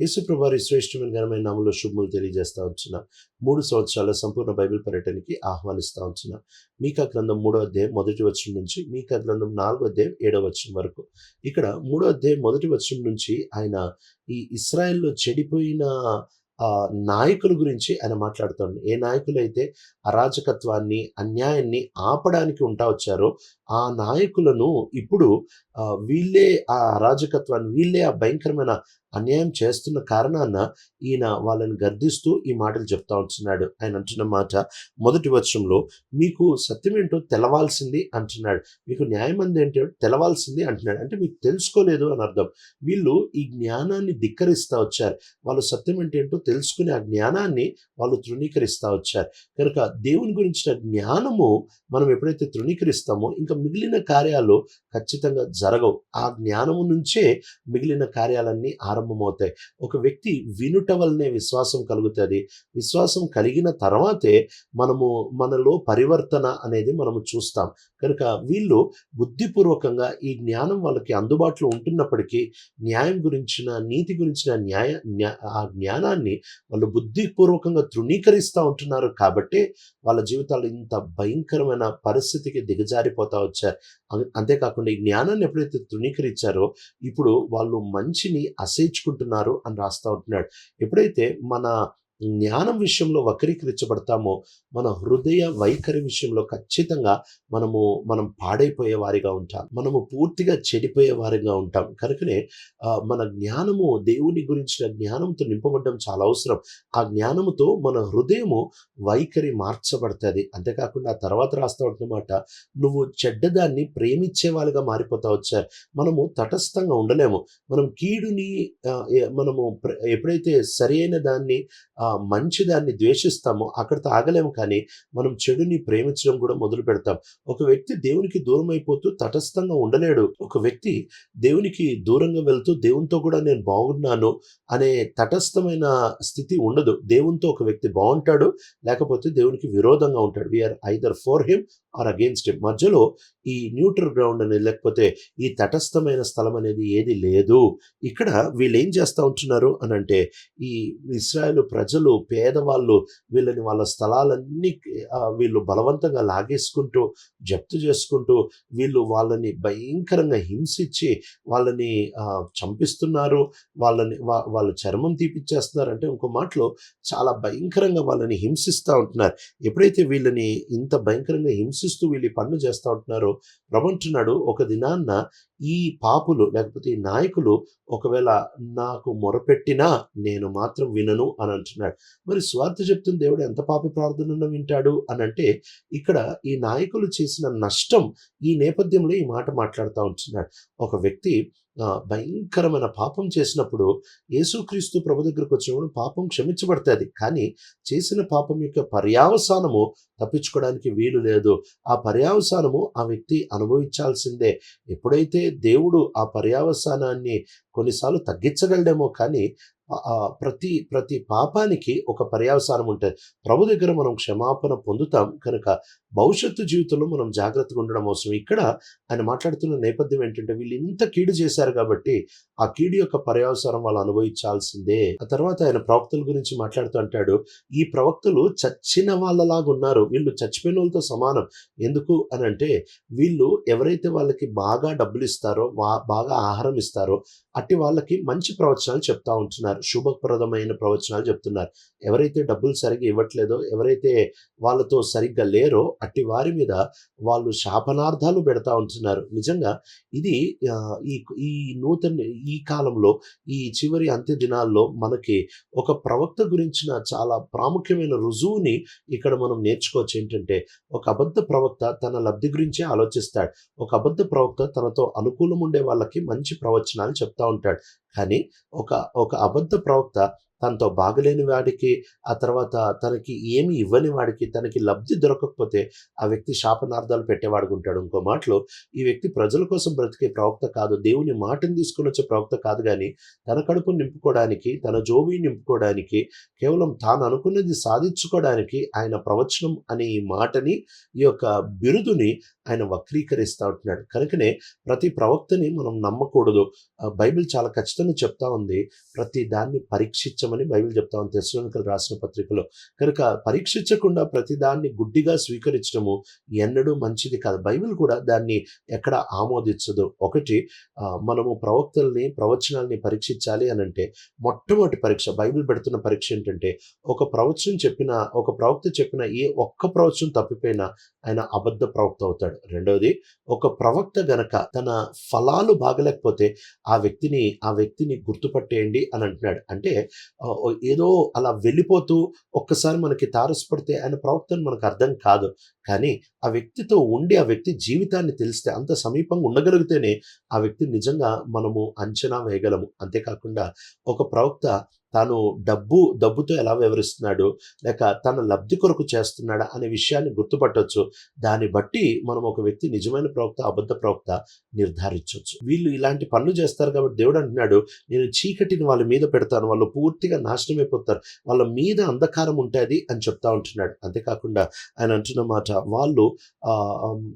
యేసుప్రభు వారి శ్రేష్టమైన ఘనమైన నామంలో శుభములు తెలియజేస్తా వచ్చిన మూడు సంవత్సరాల సంపూర్ణ బైబిల్ పర్యటనకి ఆహ్వానిస్తా వచ్చిన మీకా గ్రంథం మూడో అధ్యాయం మొదటి వచనం నుంచి మీకా గ్రంథం నాలుగో అధ్యాయం ఏడో వచనం వరకు. ఇక్కడ మూడో అధ్యాయం మొదటి వచనం నుంచి ఆయన ఈ ఇస్రాయెల్లో చెడిపోయిన ఆ నాయకుల గురించి ఆయన మాట్లాడుతాడు ఏ నాయకులైతే అరాజకత్వాన్ని అన్యాయాన్ని ఆపడానికి ఉంటా వచ్చారో ఆ నాయకులను ఇప్పుడు వీళ్ళే ఆ అరాజకత్వాన్ని వీళ్ళే ఆ భయంకరమైన అన్యాయం చేస్తున్న కారణాన ఈయన వాళ్ళని గర్దిస్తూ ఈ మాటలు చెప్తా ఉంటున్నాడు. ఆయన అంటున్న మాట మొదటి వచనంలో మీకు సత్యం ఏంటో తెలవాల్సింది అంటున్నాడు. మీకు న్యాయం అంది ఏంటో తెలవాల్సింది అంటున్నాడు. అంటే మీకు తెలుసుకోలేదు అని అర్థం. వీళ్ళు ఈ జ్ఞానాన్ని ధిక్కరిస్తా వచ్చారు. వాళ్ళు సత్యం అంటే ఏంటో తెలుసుకునే ఆ జ్ఞానాన్ని వాళ్ళు తృణీకరిస్తూ వచ్చారు. కనుక దేవుని గురించిన జ్ఞానము మనం ఎప్పుడైతే తృణీకరిస్తామో ఇంకా మిగిలిన కార్యాలు ఖచ్చితంగా జరగవు. ఆ జ్ఞానము నుంచే మిగిలిన కార్యాలన్నీ ఆరంభమవుతాయి. ఒక వ్యక్తి వినుట వల్లనే విశ్వాసం కలుగుతుంది. విశ్వాసం కలిగిన తర్వాతే మనము మనలో పరివర్తన అనేది మనము చూస్తాం. కనుక వీళ్ళు బుద్ధిపూర్వకంగా ఈ జ్ఞానం వాళ్ళకి అందుబాటులో ఉంటున్నప్పటికీ న్యాయం గురించిన నీతి గురించిన న్యాయ ఆ జ్ఞానాన్ని వాళ్ళు బుద్ధిపూర్వకంగా తృణీకరిస్తూ ఉంటున్నారు కాబట్టి వాళ్ళ జీవితాలు ఇంత భయంకరమైన పరిస్థితికి దిగజారిపోతా వచ్చారు. అంతేకాకుండా ఈ జ్ఞానాన్ని ఎప్పుడైతే తృణీకరించారో ఇప్పుడు వాళ్ళు మంచిని అసహించుకుంటున్నారు అని రాస్తూ ఉంటున్నాడు. ఎప్పుడైతే మన జ్ఞానం విషయంలో వక్రీకరించబడతామో మన హృదయ వైఖరి విషయంలో ఖచ్చితంగా మనము మనం పాడైపోయే వారిగా ఉంటాం. మనము పూర్తిగా చెడిపోయే వారిగా ఉంటాం. కనుకనే మన జ్ఞానము దేవుని గురించిన జ్ఞానంతో నింపబడడం చాలా అవసరం. ఆ జ్ఞానముతో మన హృదయము వైఖరి మార్చబడుతుంది. అంతేకాకుండా ఆ తర్వాత రాస్తా ఉంటున్నమాట నువ్వు చెడ్డదాన్ని ప్రేమించే వాళ్ళుగా మారిపోతా వచ్చారు మనము తటస్థంగా ఉండలేము. మనం కీడుని మనము ఎప్పుడైతే సరైన దాన్ని ఆ, మంచి దాన్ని ద్వేషిస్తామో అక్కడితో ఆగలేము కానీ మనం చెడుని ప్రేమించడం కూడా మొదలు పెడతాం. ఒక వ్యక్తి దేవునికి దూరం అయిపోతూ తటస్థంగా ఉండలేడు. ఒక వ్యక్తి దేవునికి దూరంగా వెళ్తూ దేవునితో కూడా నేను బాగున్నాను అనే తటస్థమైన స్థితి ఉండదు. దేవునితో ఒక వ్యక్తి బాగుంటాడు లేకపోతే దేవునికి విరోధంగా ఉంటాడు. We are either for him or against him మధ్యలో ఈ న్యూట్రల్ గ్రౌండ్ అనేది లేకపోతే ఈ తటస్థమైన స్థలం అనేది ఏది లేదు. ఇక్కడ వీళ్ళు ఏం చేస్తూ ఉంటున్నారు అని అంటే ఈ ఇస్రాయల్ ప్రజలు పేదవాళ్ళు వీళ్ళని వాళ్ళ స్థలాలన్నీ వీళ్ళు బలవంతంగా లాగేసుకుంటూ జప్తు చేసుకుంటూ వీళ్ళు వాళ్ళని భయంకరంగా హింసించి వాళ్ళని చంపిస్తున్నారు. వాళ్ళని వాళ్ళ వాళ్ళు చర్మం తీపిచ్చేస్తున్నారు. అంటే ఇంకో మాటలో చాలా భయంకరంగా వాళ్ళని హింసిస్తూ ఉంటున్నారు. ఎప్పుడైతే వీళ్ళని ఇంత భయంకరంగా హింసిస్తూ వీళ్ళు పనులు చేస్తూ ఉంటున్నారో రమంటున్నాడు ఒక దినాన్న ఈ పాపులు లేకపోతే ఈ నాయకులు ఒకవేళ నాకు మొరపెట్టినా నేను మాత్రం వినను అని అంటున్నాడు. మరి స్వార్థ చెప్తున్న దేవుడు ఎంత పాప ప్రార్థనను వింటాడు? అని అంటే ఇక్కడ ఈ నాయకులు చేసిన నష్టం ఈ నేపథ్యంలో ఈ మాట మాట్లాడుతూ ఉంటున్నాడు. ఒక వ్యక్తి ఆ, భయంకరమైన పాపం చేసినప్పుడు యేసుక్రీస్తు ప్రభు దగ్గరకు వచ్చినప్పుడు పాపం క్షమించబడుతుంది. కానీ చేసిన పాపం యొక్క పర్యావసానము తప్పించుకోవడానికి వీలు లేదు. ఆ పర్యావసానము ఆ వ్యక్తి అనుభవించాల్సిందే. ఎప్పుడైతే దేవుడు ఆ పర్యావసానాన్ని కొన్నిసార్లు తగ్గించగలడేమో కానీ ప్రతి ప్రతి పాపానికి ఒక పర్యావసానం ఉంటుంది. ప్రభు దగ్గర మనం క్షమాపణ పొందుతాం కనుక భవిష్యత్తు జీవితంలో మనం జాగ్రత్తగా ఉండడం అవసరం. ఇక్కడ ఆయన మాట్లాడుతున్న నేపథ్యం ఏంటంటే వీళ్ళు ఇంత కీడు చేశారు కాబట్టి ఆ కీడు యొక్క పర్యావసానం వాళ్ళు అనుభవించాల్సిందే. ఆ తర్వాత ఆయన ప్రవక్తల గురించి మాట్లాడుతూ అంటాడు ఈ ప్రవక్తలు చచ్చిన వాళ్ళలాగా ఉన్నారు. వీళ్ళు చచ్చిపోయిన వాళ్ళతో సమానం. ఎందుకు అని అంటే వీళ్ళు ఎవరైతే వాళ్ళకి బాగా డబ్బులు ఇస్తారో బాగా ఆహారం ఇస్తారో అట్టి వాళ్ళకి మంచి ప్రవచనాలు చెప్తా ఉంటున్నారు. శుభప్రదమైన ప్రవచనాలు చెప్తున్నారు. ఎవరైతే డబ్బులు సరిగ్గా ఇవ్వట్లేదో ఎవరైతే వాళ్ళతో సరిగ్గా లేరో అట్టి వారి మీద వాళ్ళు శాపనార్థాలు పెడతా ఉంటున్నారు. నిజంగా ఇది ఈ ఈ నూతన ఈ కాలంలో ఈ చివరి అంత్య దినాల్లో మనకి ఒక ప్రవక్త గురించిన చాలా ప్రాముఖ్యమైన రుజువుని ఇక్కడ మనం నేర్చుకోవచ్చు. ఏంటంటే ఒక అబద్ధ ప్రవక్త తన లబ్ధి గురించే ఆలోచిస్తాడు. ఒక అబద్ధ ప్రవక్త తనతో అనుకూలం ఉండే వాళ్ళకి మంచి ప్రవచనాలు చెప్తా ఉంటాడు. కానీ ఒక ఒక అబద్ధ ప్రవక్త తనతో బాగలేని వాడికి ఆ తర్వాత తనకి ఏమి ఇవ్వని వాడికి తనకి లబ్ధి దొరకకపోతే ఆ వ్యక్తి శాపనార్థాలు పెట్టేవాడుగా ఉంటాడు ఇంకో మాటలో ఈ వ్యక్తి ప్రజల కోసం బ్రతికే ప్రవక్త కాదు దేవుని మాటను తీసుకుని వచ్చే ప్రవక్త కాదు కానీ తన కడుపు నింపుకోవడానికి తన జోబి నింపుకోవడానికి కేవలం తాను అనుకున్నది సాధించుకోవడానికి ఆయన ప్రవచనం అనే ఈ మాటని ఈ యొక్క బిరుదుని ఆయన వక్రీకరిస్తూ ఉంటున్నాడు. కనుకనే ప్రతి ప్రవక్తని మనం నమ్మకూడదు. బైబిల్ చాలా ఖచ్చితంగా ఖచ్చితంగా చెప్తా ఉంది. ప్రతి దాన్ని పరీక్షించమని బైబిల్ చెప్తా ఉంది. తెస్సలోనికలు రాసిన పత్రికలో. కనుక పరీక్షించకుండా ప్రతి దాన్ని గుడ్డిగా స్వీకరించడము ఎన్నడూ మంచిది కాదు. బైబిల్ కూడా దాన్ని ఎక్కడ ఆమోదించదు. ఒకటి మనము ప్రవక్తల్ని ప్రవచనాల్ని పరీక్షించాలి అని అంటే మొట్టమొదటి పరీక్ష బైబిల్ పెడుతున్న పరీక్ష ఏంటంటే ఒక ప్రవచనం చెప్పిన ఒక ప్రవక్త చెప్పిన ఏ ఒక్క ప్రవచనం తప్పిపోయినా ఆయన అబద్ధ ప్రవక్త అవుతాడు. రెండవది ఒక ప్రవక్త గనక తన ఫలాలు బాగలేకపోతే ఆ వ్యక్తిని ఆ వ్యక్తి వ్యక్తిని గుర్తుపట్టేయండి అని అంటున్నాడు. అంటే ఏదో అలా వెళ్ళిపోతూ ఒక్కసారి మనకి తారసపడితే ఆయన ప్రవక్తని మనకు అర్థం కాదు. కానీ ఆ వ్యక్తితో ఉండి ఆ వ్యక్తి జీవితాన్ని తెలిస్తే అంత సమీపంగా ఉండగలిగితేనే ఆ వ్యక్తి నిజంగా మనము అంచనా వేయగలము. అంతేకాకుండా ఒక ప్రవక్త తాను డబ్బు డబ్బుతో ఎలా వివరిస్తున్నాడు లేక తన లబ్ధి కొరకు చేస్తున్నాడా అనే విషయాన్ని గుర్తుపట్టవచ్చు దాన్ని బట్టి మనం ఒక వ్యక్తి నిజమైన ప్రవక్త అబద్ధ ప్రవక్త నిర్ధారించవచ్చు వీళ్ళు ఇలాంటి పనులు చేస్తారు కాబట్టి దేవుడు అంటున్నాడు నేను చీకటిని వాళ్ళ మీద పెడతాను వాళ్ళు పూర్తిగా నాశనం అయిపోతారు వాళ్ళ మీద అంధకారం ఉంటుంది అని చెప్తా ఉంటున్నాడు. అంతేకాకుండా ఆయన అంటున్న మాట వాళ్ళు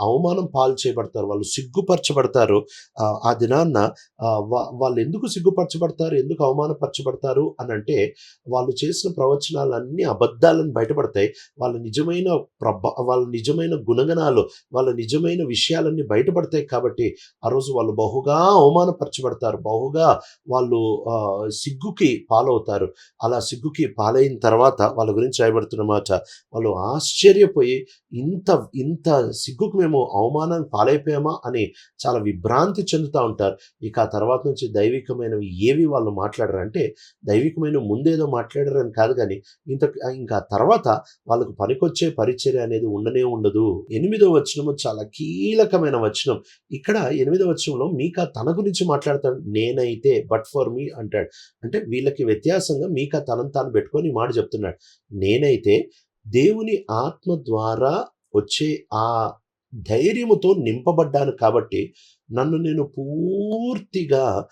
అవమానం పాలు చేయబడతారు వాళ్ళు సిగ్గుపరచబడతారు. ఆ, దినాన్న వా- వాళ్ళు ఎందుకు సిగ్గుపరచబడతారు ఎందుకు అవమానపరచబడతారు అని అంటే వాళ్ళు చేసిన ప్రవచనాలన్నీ అబద్ధాలను బయటపడతాయి. వాళ్ళ నిజమైన ప్రభ వాళ్ళ నిజమైన గుణగణాలు వాళ్ళ నిజమైన విషయాలన్నీ బయటపడతాయి కాబట్టి ఆ రోజు వాళ్ళు బహుగా అవమానపరచబడతారు. బహుగా వాళ్ళు సిగ్గుకి పాలవుతారు. అలా సిగ్గుకి పాలైన తర్వాత వాళ్ళ గురించి రాయబడుతున్నమాట వాళ్ళు ఆశ్చర్యపోయి ఇంత ఇంత సిగ్గుకు మేము అవమానాన్ని పాలైపోయామా? అని చాలా విభ్రాంతి చెందుతూ ఉంటారు. ఇక ఆ తర్వాత నుంచి దైవికమైనవి ఏవి వాళ్ళు మాట్లాడరు అంటే దైవికమైన ముందేదో మాట్లాడారని కాదు కానీ ఇంత ఇంకా తర్వాత వాళ్ళకు పనికొచ్చే పరిచర్య అనేది ఉండనే ఉండదు. ఎనిమిదో వచనము చాలా కీలకమైన వచనం. ఇక్కడ ఎనిమిదో వచనంలో మీకా తన గురించి మాట్లాడతాడు నేనైతే బట్ ఫర్ మీ అంటాడు. అంటే వీళ్ళకి వ్యత్యాసంగా మీకా తనను తాను పెట్టుకొని మాట చెప్తున్నాడు. నేనైతే దేవుని ఆత్మ ద్వారా వచ్చే ఆ ధైర్యముతో నింపబడ్డాను కాబట్టి నన్ను నేను పూర్తిగా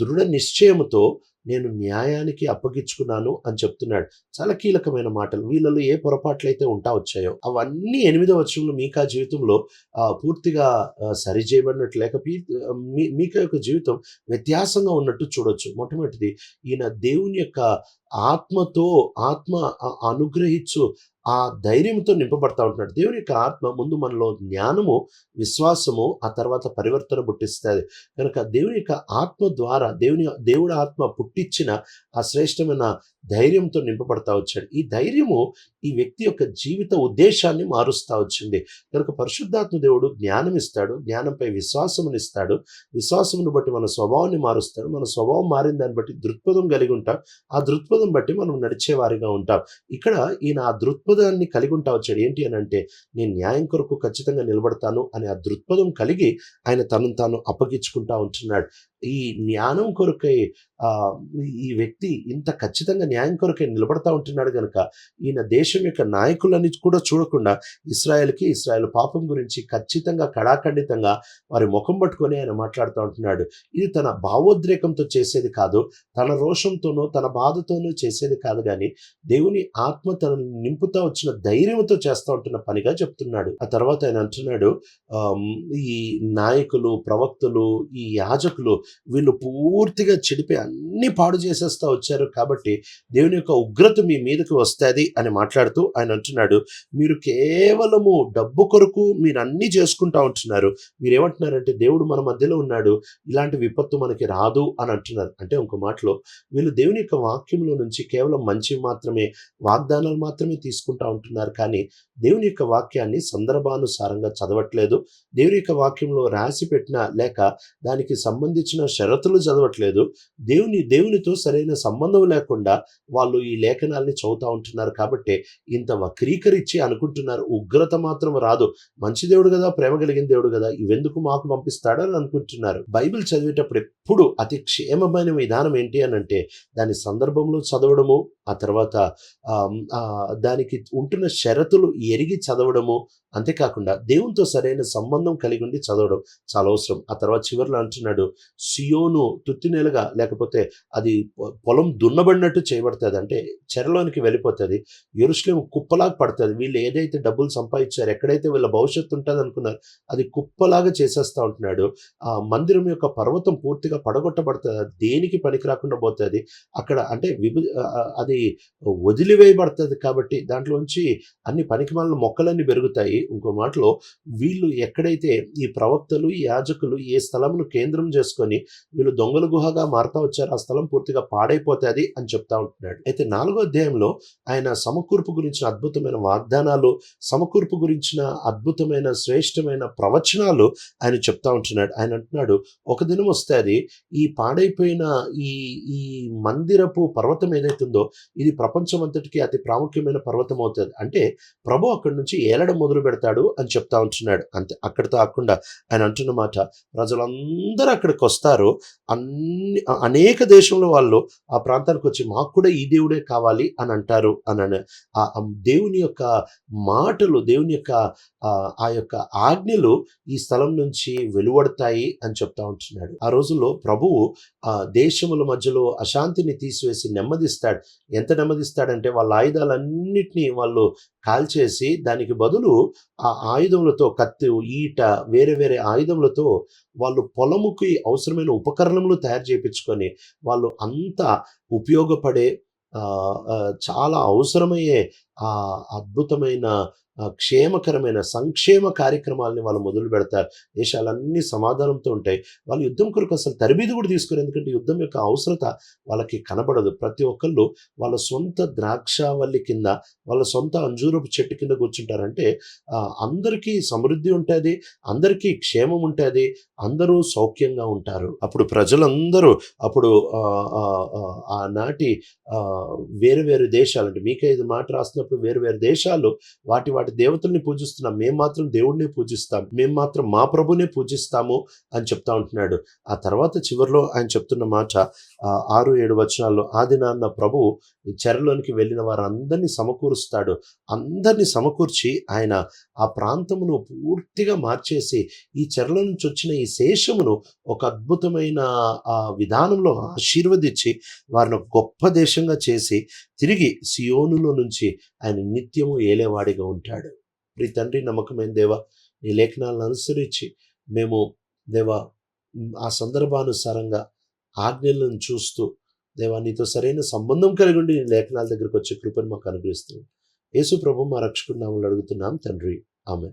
దృఢ నిశ్చయముతో నేను న్యాయానికి అప్పగించుకున్నాను అని చెప్తున్నాడు. చాలా కీలకమైన మాటలు. వీళ్ళలో ఏ పొరపాట్లు అయితే ఉంటా వచ్చాయో అవన్నీ ఎనిమిదో వచ్చంలో మీకా జీవితంలో పూర్తిగా సరిచేయబడినట్టు లేక మీ మీకా యొక్క జీవితం వ్యత్యాసంగా ఉన్నట్టు చూడొచ్చు. మొట్టమొదటిది ఈయన దేవుని యొక్క ఆత్మతో ఆత్మ అనుగ్రహించు ఆ ధైర్యంతో నింపబడతా ఉంటున్నాడు. దేవుని యొక్క ఆత్మ ముందు మనలో జ్ఞానము విశ్వాసము ఆ తర్వాత పరివర్తన పుట్టిస్తుంది. కనుక దేవుని యొక్క ఆత్మ ద్వారా దేవుని దేవుడి ఆత్మ పుట్టించిన ఆ శ్రేష్టమైన ధైర్యంతో నింపబడతా వచ్చాడు. ఈ ధైర్యము ఈ వ్యక్తి యొక్క జీవిత ఉద్దేశాన్ని మారుస్తా వచ్చింది. కనుక పరిశుద్ధాత్మ దేవుడు జ్ఞానం ఇస్తాడు జ్ఞానంపై విశ్వాసమునిస్తాడు. విశ్వాసమును బట్టి మన స్వభావాన్ని మారుస్తాడు. మన స్వభావం మారిన దాన్ని బట్టి దృక్పథం కలిగి ఉంటాం. ఆ దృక్పథం బట్టి మనం నడిచేవారిగా ఉంటాం. ఇక్కడ ఈయన ఆ దృక్పథాన్ని కలిగి ఉంటా వచ్చాడు. ఏంటి అని అంటే నేను న్యాయం కొరకు ఖచ్చితంగా నిలబడతాను అనే ఆ దృక్పథం కలిగి ఆయన తనను తాను అప్పగించుకుంటా ఉంటున్నాడు. ఈ జ్ఞానం కొరకై ఈ వ్యక్తి ఇంత ఖచ్చితంగా న్యాయం కొరకై నిలబడతా ఉంటున్నాడు కనుక ఈయన దేశం యొక్క నాయకులని కూడా చూడకుండా ఇస్రాయల్కి ఇస్రాయల్ పాపం గురించి ఖచ్చితంగా కడాఖండితంగా వారి ముఖం పట్టుకొని ఆయన మాట్లాడుతూ ఉంటున్నాడు. ఇది తన భావోద్రేకంతో చేసేది కాదు తన రోషంతోనో తన బాధతోనో చేసేది కాదు కానీ దేవుని ఆత్మ తనను నింపుతా వచ్చిన ధైర్యంతో చేస్తూ ఉంటున్న పనిగా చెప్తున్నాడు. ఆ తర్వాత ఆయన అంటున్నాడు ఈ నాయకులు ప్రవక్తలు ఈ యాజకులు వీళ్ళు పూర్తిగా చెడిపి అన్ని పాడు చేసేస్తా వచ్చారు కాబట్టి దేవుని యొక్క ఉగ్రత మీ మీదకి వస్తుంది అని మాట్లాడుతూ ఆయన అంటున్నాడు మీరు కేవలము డబ్బు కొరకు మీరు అన్ని చేసుకుంటా ఉంటున్నారు. మీరు ఏమంటున్నారంటే దేవుడు మన మధ్యలో ఉన్నాడు. ఇలాంటి విపత్తు మనకి రాదు అని అంటున్నారు. అంటే ఇంకో మాటలో వీళ్ళు దేవుని యొక్క వాక్యంలో నుంచి కేవలం మంచి మాత్రమే వాగ్దానాలు మాత్రమే తీసుకుంటా ఉంటున్నారు. కానీ దేవుని యొక్క వాక్యాన్ని సందర్భానుసారంగా చదవట్లేదు. దేవుని యొక్క వాక్యంలో రాసి పెట్టిన లేక దానికి సంబంధించిన షరతులు చదవట్లేదు. దేవుని దేవునితో సరైన సంబంధం లేకుండా వాళ్ళు ఈ లేఖనాల్ని చదువుతూ ఉంటున్నారు కాబట్టి ఇంత వక్రీకరించి అనుకుంటున్నారు. ఉగ్రత మాత్రం రాదు. మంచి దేవుడు కదా ప్రేమ కలిగిన దేవుడు కదా ఇవెందుకు మాకు పంపిస్తాడు అని అనుకుంటున్నారు. బైబిల్ చదివేటప్పుడు ఎప్పుడు అతి క్షేమమైన విధానం ఏంటి అని అంటే దాని సందర్భంలో చదవడము ఆ తర్వాత దానికి ఉంటున్న షరతులు ఎరిగి చదవడము అంతేకాకుండా దేవునితో సరైన సంబంధం కలిగి ఉండి చదవడం చాలా అవసరం. ఆ తర్వాత చివరిలో అంటున్నాడు సియోను తుత్తి నేలగా లేకపోతే అది పొ- పొలం దున్నబడినట్టు చేయబడుతుంది. అంటే చెరలోనికి వెళ్ళిపోతుంది. ఎరుశ్లేం కుప్పలాగా పడుతుంది. వీళ్ళు ఏదైతే డబ్బులు సంపాదించారు ఎక్కడైతే వీళ్ళ భవిష్యత్తు ఉంటుంది అనుకున్నారు అది కుప్పలాగా చేసేస్తా ఉంటున్నాడు. ఆ మందిరం యొక్క పర్వతం పూర్తిగా పడగొట్టబడుతుంది. అది దేనికి పనికి రాకుండా పోతుంది. అక్కడ అంటే విభ అది వదిలివేయబడుతుంది కాబట్టి దాంట్లోంచి అన్ని పనికిమాలిన మొక్కలన్నీ పెరుగుతాయి. ఇంకో మాటలో వీళ్ళు ఎక్కడైతే ఈ ప్రవక్తలు ఈ యాజకులు ఏ స్థలంను కేంద్రం చేసుకొని వీళ్ళు దొంగల గుహగా మారుతా వచ్చారు ఆ స్థలం పూర్తిగా పాడైపోతుంది అని చెప్తా ఉంటున్నాడు. అయితే నాలుగో అధ్యాయంలో ఆయన సమకూర్పు గురించిన అద్భుతమైన వాగ్దానాలు సమకూర్పు గురించిన అద్భుతమైన శ్రేష్టమైన ప్రవచనాలు ఆయన చెప్తా ఉంటున్నాడు. ఆయన అంటున్నాడు ఒక దినం వస్తుంది ఈ పాడైపోయిన ఈ ఈ మందిరపు పర్వతం ఏదైతుందో ఇది ప్రపంచం అంతటికి అతి ప్రాముఖ్యమైన పర్వతం అవుతుంది. అంటే ప్రభు అక్కడి నుంచి ఏలడం మొదలు పెడతాడు అని చెప్తా ఉంటున్నాడు. అంతే అక్కడితో ఆకుండా ఆయన అంటున్న మాట ప్రజలందరూ అక్కడికి వస్తారు. అన్ని అనేక దేశంలో వాళ్ళు ఆ ప్రాంతానికి వచ్చి మాకు కూడా ఈ దేవుడే కావాలి అని అంటారు అని ఆ దేవుని యొక్క మాటలు దేవుని యొక్క ఆ యొక్క ఆజ్ఞలు ఈ స్థలం నుంచి వెలువడతాయి అని చెప్తా ఉంటున్నాడు. ఆ రోజుల్లో ప్రభువు ఆ దేశముల మధ్యలో అశాంతిని తీసివేసి నెమ్మదిస్తాడు. ఎంత నెమ్మదిస్తాడంటే వాళ్ళ ఆయుధాలన్నిటినీ వాళ్ళు కాల్చేసి దానికి బదులు ఆ ఆయుధములతో కత్తి ఈట వేరే వేరే ఆయుధములతో వాళ్ళు పొలముకి అవసరమైన ఉపకరణములు తయారు చేయించుకొని వాళ్ళు అంత ఉపయోగపడే చాలా అవసరమయ్యే ఆ అద్భుతమైన క్షేమకరమైన సంక్షేమ కార్యక్రమాలని వాళ్ళు మొదలు పెడతారు. దేశాలన్నీ సమాధానంతో ఉంటాయి. వాళ్ళు యుద్ధం కొరకు అసలు తరబీదు కూడా తీసుకోరు. ఎందుకంటే యుద్ధం యొక్క అవసరత వాళ్ళకి కనబడదు. ప్రతి ఒక్కళ్ళు వాళ్ళ సొంత ద్రాక్షావల్లి కింద వాళ్ళ సొంత అంజూరపు చెట్టు కింద కూర్చుంటారంటే అందరికీ సమృద్ధి ఉంటుంది. అందరికీ క్షేమం ఉంటుంది. అందరూ సౌఖ్యంగా ఉంటారు. అప్పుడు ప్రజలందరూ అప్పుడు ఆనాటి వేరు వేరు దేశాలు అంటే మీకే ఇది మాట రాస్తున్నప్పుడు వేరు వేరు దేశాలు వాటి వాటి దేవతల్ని పూజిస్తున్నాం మేము మాత్రం దేవుడినే పూజిస్తాం. మేము మాత్రం మా ప్రభునే పూజిస్తాము అని చెప్తా ఉంటున్నాడు. ఆ తర్వాత చివరిలో ఆయన చెప్తున్న మాట ఆరు ఏడు వచనాల్లో ఆది ప్రభు చెరలోనికి వెళ్ళిన వారందరినీ సమకూరుస్తాడు. అందరినీ సమకూర్చి ఆయన ఆ ప్రాంతమును పూర్తిగా మార్చేసి ఈ చెరల నుంచి వచ్చిన ఈ శేషమును ఒక అద్భుతమైన ఆ విధానంలో ఆశీర్వదించి వారిని గొప్ప దేశంగా చేసి తిరిగి సియోనులో నుంచి ఆయన నిత్యము ఏలేవాడిగా ఉంటాడు. ప్రీ తండ్రి నమ్మకమైన దేవ నీ లేఖనాలను అనుసరించి మేము దేవా ఆ సందర్భానుసారంగా ఆజ్ఞలను చూస్తూ దేవా నీతో సరైన సంబంధం కలిగి ఉండి నీ లేఖనాల దగ్గరికి వచ్చే కృపను మాకు అనుగ్రహిస్తున్నాం యేసు ప్రభు మా రక్షకుడు నామలు అడుగుతున్నాం తండ్రి. ఆమె